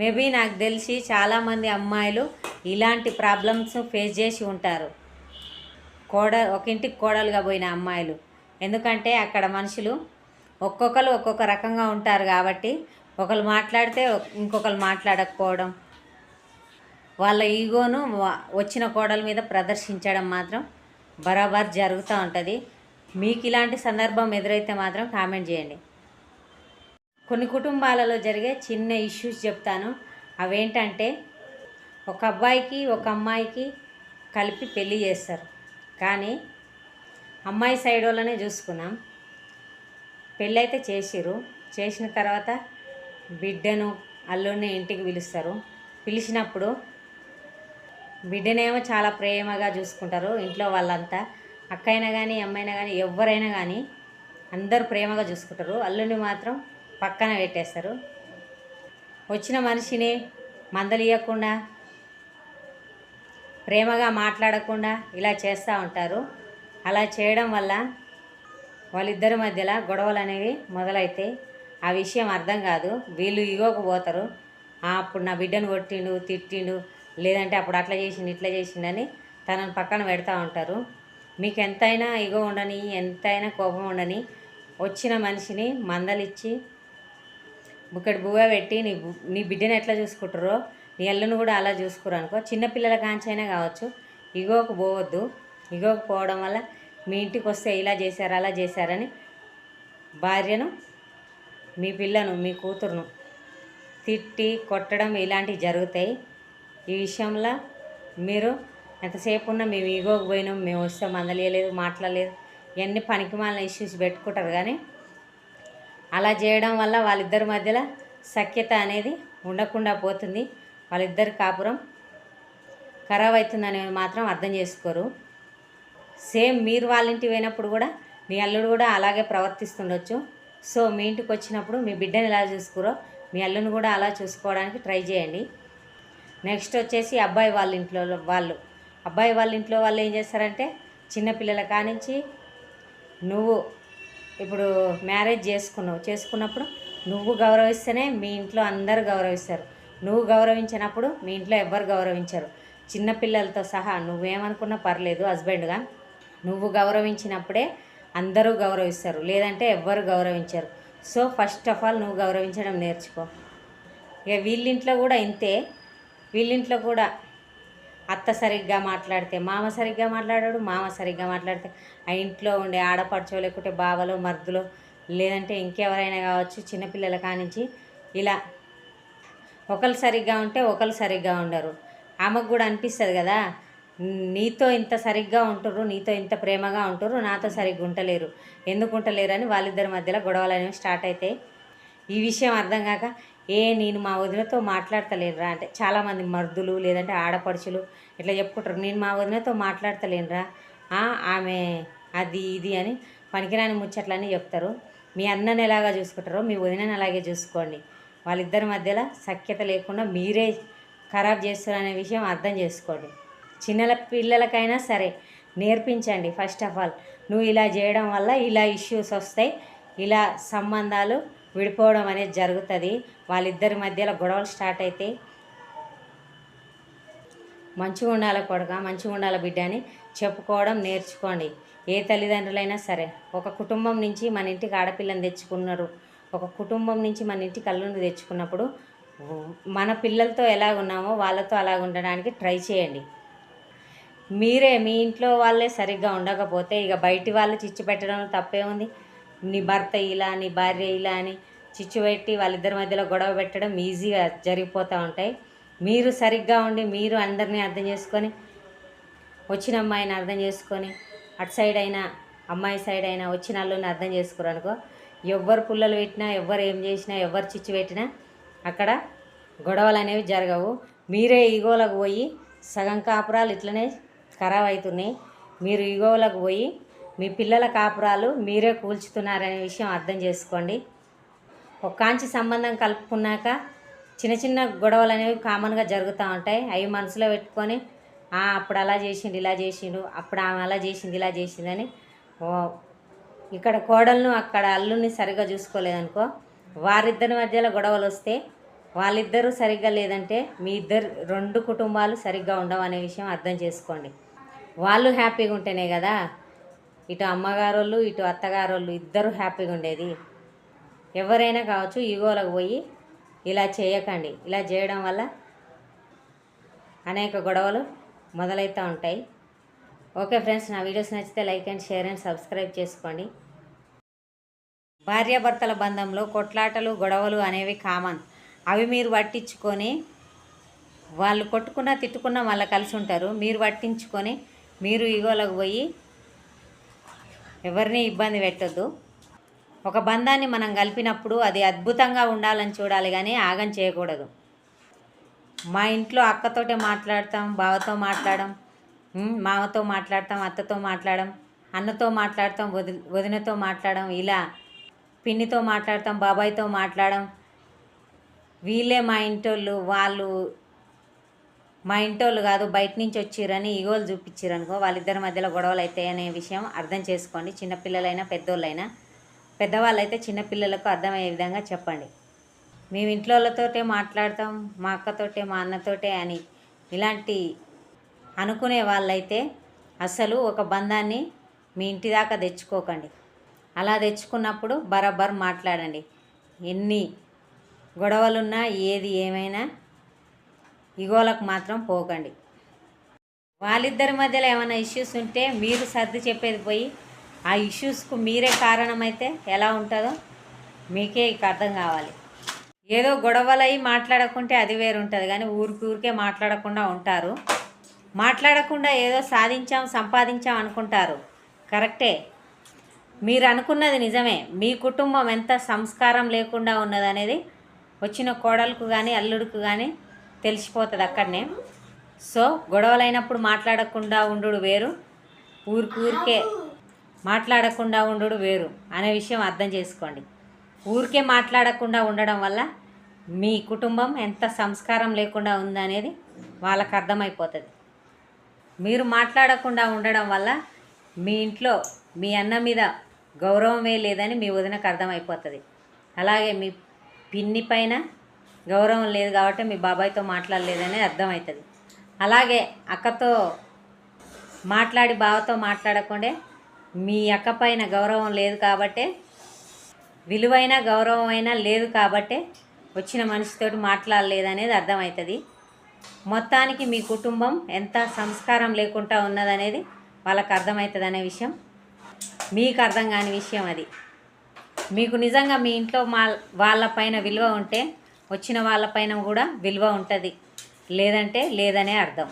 Maybe నాకు తెలిసి చాలామంది అమ్మాయిలు ఇలాంటి ప్రాబ్లమ్స్ ఫేస్ చేసి ఉంటారు. కోడ ఒక ఇంటికి కోడలుగా పోయిన అమ్మాయిలు. ఎందుకంటే అక్కడ మనుషులు ఒక్కొక్కరు ఒక్కొక్క రకంగా ఉంటారు కాబట్టి ఒకరు మాట్లాడితే ఇంకొకరు మాట్లాడకపోవడం వాళ్ళ ఈగోను వచ్చిన కోడల మీద ప్రదర్శించడం మాత్రం బరాబర్ జరుగుతూ ఉంటుంది. మీకు ఇలాంటి సందర్భం ఎదురైతే మాత్రం కామెంట్ చేయండి. కొన్ని కుటుంబాలలో జరిగే చిన్న ఇష్యూస్ చెప్తాను. అవేంటంటే ఒక అబ్బాయికి ఒక అమ్మాయికి కలిపి పెళ్ళి చేస్తారు. కానీ అమ్మాయి సైడ్ వాళ్ళనే చూసుకున్నాం పెళ్ళి అయితే చేసిన తర్వాత బిడ్డను అల్లుడిని ఇంటికి పిలుస్తారు. పిలిచినప్పుడు బిడ్డనేమో చాలా ప్రేమగా చూసుకుంటారు. ఇంట్లో వాళ్ళంతా అక్కైనా కానీ అమ్మాయినా కానీ ఎవరైనా కానీ అందరూ ప్రేమగా చూసుకుంటారు. అల్లుడిని మాత్రం పక్కన పెట్టేస్తారు. వచ్చిన మనిషిని మందలియకుండా ప్రేమగా మాట్లాడకుండా ఇలా చేస్తూ ఉంటారు. అలా చేయడం వల్ల వాళ్ళిద్దరి మధ్యలో గొడవలు అనేవి మొదలైతాయి ఆ విషయం అర్థం కాదు. వీళ్ళు ఇగోకపోతారు అప్పుడు నా బిడ్డను కొట్టిండు తిట్టిండు లేదంటే అప్పుడు అట్లా చేసిండు ఇట్లా చేసిండని తనను పక్కన పెడతా ఉంటారు. మీకు ఎంతైనా ఇగో ఉండని ఎంతైనా కోపం ఉండని వచ్చిన మనిషిని మందలిచ్చి బుక్కడి బువ్వ పెట్టి నీ నీ బిడ్డను ఎట్లా చూసుకుంటారో నీ అల్లును కూడా అలా చూసుకురు అనుకో. చిన్నపిల్లల కాంచైనా కావచ్చు. ఇగోకు పోవద్దు. ఇగోకు పోవడం వల్ల మీ ఇంటికి వస్తే ఇలా చేశారు అలా చేశారని భార్యను మీ పిల్లను మీ కూతురును తిట్టి కొట్టడం ఇలాంటివి జరుగుతాయి. ఈ విషయంలో మీరు ఎంతసేపు ఉన్నా మేము ఈగోకి పోయినాం మేము వస్తే మందలేయలేదు మాట్లాడలేదు. ఇవన్నీ పనికిమాలిన ఇష్యూస్ పెట్టుకుంటారు కానీ అలా చేయడం వల్ల వాళ్ళిద్దరి మధ్యలో సఖ్యత అనేది ఉండకుండా పోతుంది. వాళ్ళిద్దరి కాపురం ఖరాబ్ అవుతుందని మాత్రం అర్థం చేసుకోరు. సేమ్ మీరు వాళ్ళ ఇంటికి పోయినప్పుడు కూడా మీ అల్లుడు కూడా అలాగే ప్రవర్తిస్తుండొచ్చు. సో మీ ఇంటికి వచ్చినప్పుడు మీ బిడ్డని ఎలా చూసుకోరో మీ అల్లుని కూడా అలా చూసుకోవడానికి ట్రై చేయండి. నెక్స్ట్ వచ్చేసి అబ్బాయి వాళ్ళ ఇంట్లో వాళ్ళు. అబ్బాయి వాళ్ళ ఇంట్లో వాళ్ళు ఏం చేస్తారంటే చిన్నపిల్లల కానించి నువ్వు ఇప్పుడు మ్యారేజ్ చేసుకున్నావు. చేసుకున్నప్పుడు నువ్వు గౌరవిస్తేనే మీ ఇంట్లో అందరు గౌరవిస్తారు. నువ్వు గౌరవించినప్పుడు మీ ఇంట్లో ఎవ్వరు గౌరవించరు. చిన్నపిల్లలతో సహా నువ్వేమనుకున్నా పర్లేదు హస్బెండ్గా. నువ్వు గౌరవించినప్పుడే అందరూ గౌరవిస్తారు. లేదంటే ఎవ్వరు గౌరవించరు. సో ఫస్ట్ ఆఫ్ ఆల్ నువ్వు గౌరవించడం నేర్చుకో. ఇక వీళ్ళింట్లో కూడా ఇంతే. వీళ్ళింట్లో కూడా అత్త సరిగ్గా మాట్లాడితే మామ సరిగ్గా మాట్లాడాడు మామ సరిగ్గా మాట్లాడితే. ఆ ఇంట్లో ఉండే ఆడపడుచో లేకుంటే బావలో మర్దులో లేదంటే ఇంకెవరైనా కావచ్చు చిన్నపిల్లల కానించి ఇలా ఒకరు సరిగ్గా ఉంటే ఒకరు సరిగ్గా ఉండరు. ఆమెకు కూడా అనిపిస్తుంది కదా నీతో ఇంత సరిగ్గా ఉంటుర్రు నీతో ఇంత ప్రేమగా ఉంటుర్రు నాతో సరిగ్గా ఉంటలేరు ఎందుకు ఉంటలేరు అని వాళ్ళిద్దరి మధ్యలో గొడవలు అనేవి స్టార్ట్ అవుతాయి ఈ విషయం అర్థం కాక ఏ నేను మా వదినతో మాట్లాడతలేనురా అంటే చాలామంది మర్దులు లేదంటే ఆడపడుచులు ఇట్లా చెప్పుకుంటారు. నేను మా వదినతో మాట్లాడతలేనురా. ఆమె అది ఇది అని పనికిరాని ముచ్చట్లని చెప్తారు. మీ అన్నని ఎలాగా చూసుకుంటారో మీ వదినని అలాగే చూసుకోండి. వాళ్ళిద్దరి మధ్యలో సఖ్యత లేకుండా మీరే ఖరాబ్ చేస్తున్నారనే అనే విషయం అర్థం చేసుకోండి. చిన్నల పిల్లలకైనా సరే నేర్పించండి ఫస్ట్ ఆఫ్ ఆల్. నువ్వు ఇలా చేయడం వల్ల ఇలా ఇష్యూస్ వస్తాయి ఇలా సంబంధాలు విడిపోవడం అనేది జరుగుతుంది. వాళ్ళిద్దరి మధ్యలో గొడవలు స్టార్ట్ అయితే మంచిగా ఉండాలి కొడక మంచిగా ఉండాలి బిడ్డ అని చెప్పుకోవడం నేర్చుకోండి. ఏ తల్లిదండ్రులైనా సరే ఒక కుటుంబం నుంచి మన ఇంటికి ఆడపిల్లని తెచ్చుకున్నారు ఒక కుటుంబం నుంచి మన ఇంటికి అల్లుని తెచ్చుకున్నప్పుడు మన పిల్లలతో ఎలా ఉన్నామో వాళ్ళతో అలాగ ఉండడానికి ట్రై చేయండి. మీరే మీ ఇంట్లో వాళ్ళే సరిగ్గా ఉండకపోతే ఇక బయటి వాళ్ళు చిచ్చు పెట్టడంలో తప్పే ఉంది. నీ భర్త ఇలా నీ భార్య ఇలా అని చిచ్చు పెట్టి వాళ్ళిద్దరి మధ్యలో గొడవ పెట్టడం ఈజీగా జరిగిపోతూ ఉంటాయి. మీరు సరిగ్గా ఉండి మీరు అందరినీ అర్థం చేసుకొని వచ్చిన అమ్మాయిని అర్థం చేసుకొని అటు సైడ్ అయినా అమ్మాయి సైడ్ అయినా వచ్చిన వాళ్ళని అర్థం చేసుకోరు అనుకో ఎవ్వరు పుల్లలు పెట్టినా ఎవ్వరు ఏం చేసినా ఎవ్వరు చిచ్చు పెట్టినా అక్కడ గొడవలు అనేవి జరగవు. మీరే ఈగోలకు పోయి సగం కాపురాలు ఇట్లనే ఖరాబ్ అవుతున్నాయి. మీరు ఈగోలకు పోయి మీ పిల్లల కాపురాలు మీరే కూల్చుతున్నారనే విషయం అర్థం చేసుకోండి. ఒక్కాంచి సంబంధం కలుపుకున్నాక చిన్న చిన్న గొడవలు అనేవి కామన్గా జరుగుతూ ఉంటాయి. అవి మనసులో పెట్టుకొని అప్పుడు అలా చేసిండు ఇలా చేసిండు అప్పుడు ఆమె అలా చేసింది ఇలా చేసిందని ఓ, ఇక్కడ కోడలను అక్కడ అల్లుని సరిగ్గా చూసుకోలేదనుకో వారిద్దరి మధ్యలో గొడవలు వస్తే వాళ్ళిద్దరూ సరిగ్గా లేదంటే మీ ఇద్దరు రెండు కుటుంబాలు సరిగ్గా ఉండవు అనే విషయం అర్థం చేసుకోండి. వాళ్ళు హ్యాపీగా ఉంటేనే కదా ఇటు అమ్మగారోళ్ళు ఇటు అత్తగారోళ్ళు ఇద్దరు హ్యాపీగా ఉండేది. ఎవరైనా కావచ్చు ఈగోలకు పోయి ఇలా చేయకండి. ఇలా చేయడం వల్ల అనేక గొడవలు మొదలవుతూ ఉంటాయి. ఓకే ఫ్రెండ్స్ నా వీడియోస్ నచ్చితే like and share and subscribe చేసుకోండి. భార్యాభర్తల బంధంలో కొట్లాటలు గొడవలు అనేవి కామన్. అవి మీరు పట్టించుకొని వాళ్ళు కొట్టుకున్నా తిట్టుకున్నా మళ్ళీ కలిసి ఉంటారు. మీరు పట్టించుకొని మీరు ఈగోలకు పోయి ఎవరిని ఇబ్బంది పెట్టొద్దు. ఒక బంధాన్ని మనం కలిపినప్పుడు అది అద్భుతంగా ఉండాలని చూడాలి కానీ ఆగం చేయకూడదు. మా ఇంట్లో అక్కతోటే మాట్లాడతాం బావతో మాట్లాడడం మామతో మాట్లాడతాం అత్తతో మాట్లాడడం అన్నతో మాట్లాడతాం వది వదినతో మాట్లాడడం ఇలా పిన్నితో మాట్లాడతాం బాబాయ్తో మాట్లాడడం. వీళ్ళే మా ఇంటోళ్ళు వాళ్ళు మా ఇంటోళ్ళు కాదు బయట నుంచి వచ్చిర్రని ఈగోలు చూపించారనుకో వాళ్ళిద్దరి మధ్యలో గొడవలు అవుతాయి అనే విషయం అర్థం చేసుకోండి. చిన్నపిల్లలైనా పెద్దోళ్ళైనా. పెద్దవాళ్ళైతే చిన్నపిల్లలకు అర్థమయ్యే విధంగా చెప్పండి. మేము ఇంట్లో వాళ్ళతోటే మాట్లాడతాం మా అక్కతోటే మా అన్నతోటే అని ఇలాంటి అనుకునే వాళ్ళైతే అసలు ఒక బంధాన్ని మీ ఇంటి దాకా తెచ్చుకోకండి. అలా తెచ్చుకున్నప్పుడు బరాబర్ మాట్లాడండి. ఎన్ని గొడవలున్నా ఏది ఏమైనా ఇగోలకు మాత్రం పోకండి. వాళ్ళిద్దరి మధ్యలో ఏమైనా ఇష్యూస్ ఉంటే మీరు సర్ది చెప్పేది పోయి ఆ ఇష్యూస్కు మీరే కారణమైతే ఎలా ఉంటుందో మీకే ఇక అర్థం కావాలి. ఏదో గొడవలయ్యి మాట్లాడకుంటే అది వేరు ఉంటుంది కానీ ఊరికి ఊరికే మాట్లాడకుండా ఉంటారు. మాట్లాడకుండా ఏదో సాధించాం సంపాదించాం అనుకుంటారు. కరెక్టే. మీరు అనుకున్నది నిజమే. మీ కుటుంబం ఎంత సంస్కారం లేకుండా ఉన్నదనేది వచ్చిన కోడలకు కానీ అల్లుడికి కానీ తెలిసిపోతుంది అక్కడనే. సో గొడవలైనప్పుడు మాట్లాడకుండా ఉండు వేరు. ఊరికి ఊరికే మాట్లాడకుండా ఉండు వేరు అనే విషయం అర్థం చేసుకోండి. ఊరికే మాట్లాడకుండా ఉండడం వల్ల మీ కుటుంబం ఎంత సంస్కారం లేకుండా ఉందనేది వాళ్ళకు అర్థమైపోతుంది. మీరు మాట్లాడకుండా ఉండడం వల్ల మీ ఇంట్లో మీ అన్న మీద గౌరవమే లేదని మీ వదినకు అర్థమైపోతుంది. అలాగే మీ పిన్ని పైన గౌరవం లేదు కాబట్టి మీ బాబాయ్తో మాట్లాడలేదని అర్థమవుతుంది. అలాగే అక్కతో మాట్లాడి బావతో మాట్లాడకుండా మీ అక్క పైన గౌరవం లేదు కాబట్టే విలువైన గౌరవమైనా లేదు కాబట్టే వచ్చిన మనిషితోటి మాట్లాడలేదనేది అర్థమవుతుంది. మొత్తానికి మీ కుటుంబం ఎంత సంస్కారం లేకుండా ఉన్నదనేది వాళ్ళకు అర్థమవుతుంది అనే విషయం. మీకు అర్థం కాని విషయం అది. మీకు నిజంగా మీ ఇంట్లో మా వాళ్ళపైన విలువ ఉంటే వచ్చిన వాళ్ళపైన కూడా విలువ ఉంటుంది. లేదంటే లేదనే అర్థం.